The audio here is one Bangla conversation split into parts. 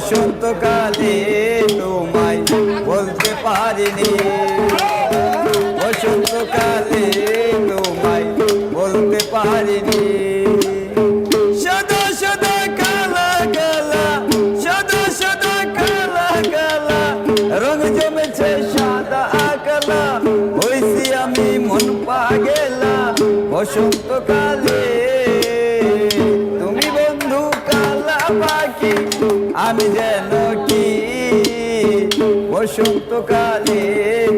বসন্তকালে তোমায় বলতে পারিনি। বসন্তকালে তোমায় বলতে পারিনি। সাদা আমি যেন কি? বসন্তকালে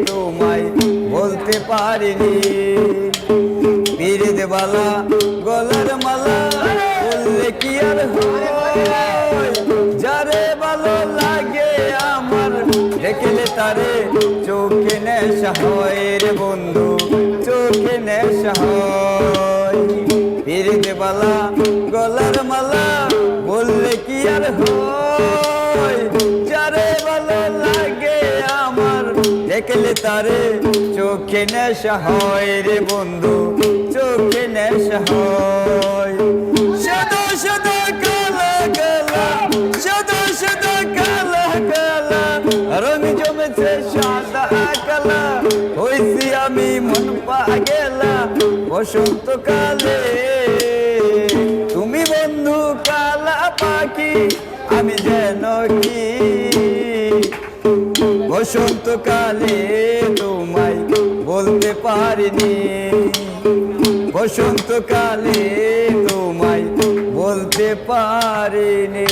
তোমায় বলতে পারিনি। বালা, গলার মালা, বললে কি আর যারে ভালো লাগে আমার, দেখলে তারে চোখে নেশা হয় রে বন্ধু, চোখে নেশা হয়। পীরিত বালা গলার মালা বললে কি আর হয়? যারে লাগে আমার, দেখলে তারে চোখে নেশা হয় রে বন্ধু, চোখে নেশা হয়। সাদা কালা কালা, সাদা সাদা, কালা আমি মন আমি যেন কি? বসন্তকালে তোমায় বলতে পারিনি। বসন্তকালে তোমায় বলতে পারিনি।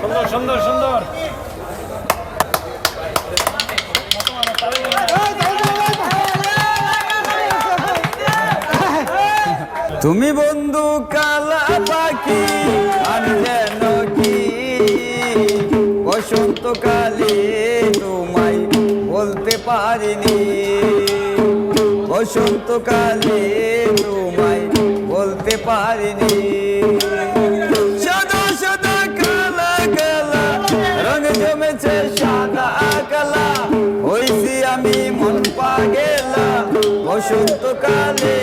সুন্দর সুন্দর সুন্দর। তুমি বন্ধু কালা পাখি আমি পারিনি বসন্তকালে তোমায় বলতে পারিনি। সাদা সাদা, কালা কালা রং জমেছে সাদা, কালা হয়েছি আমি মন পা গেলা বসন্তকালে